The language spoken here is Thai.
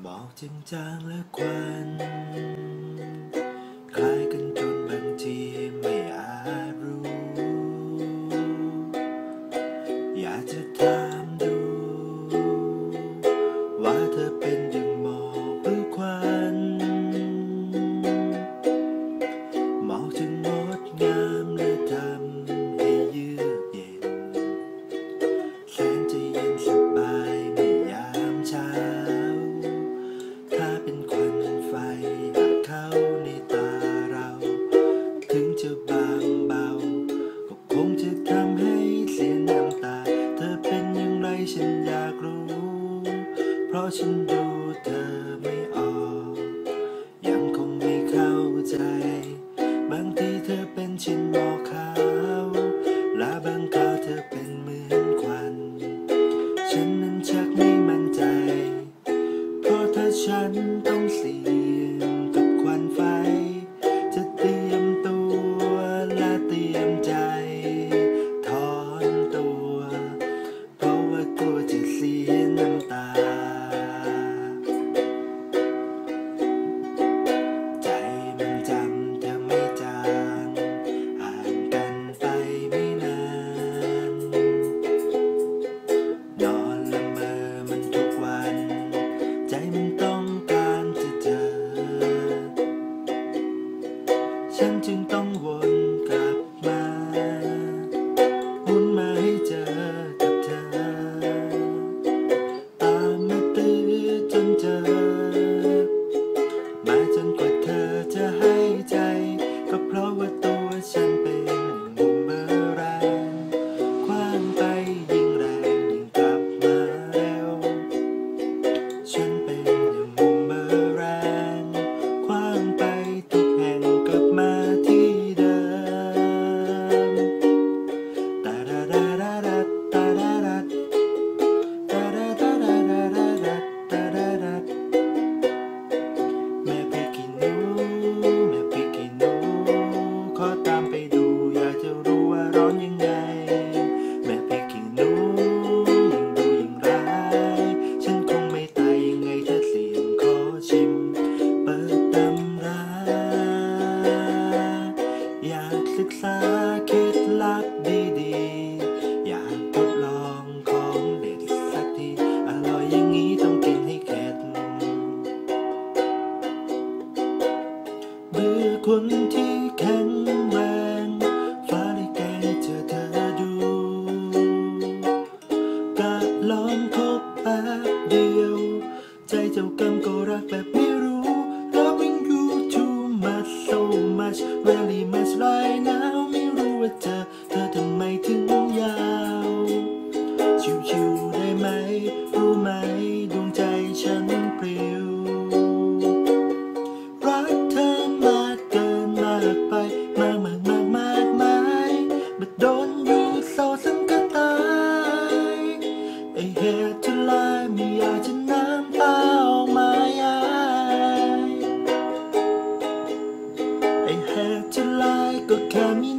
หมอกจางๆและควัน ราฉันดูเธอไม่ออก ยังคงไม่เข้าใจ คนที่แข็งแรงฟ้าได้แก่เจอเธอดูกะล้องคบแป๊บเดียว ใจเจ้ากรรมก็รักแบบ the cameo.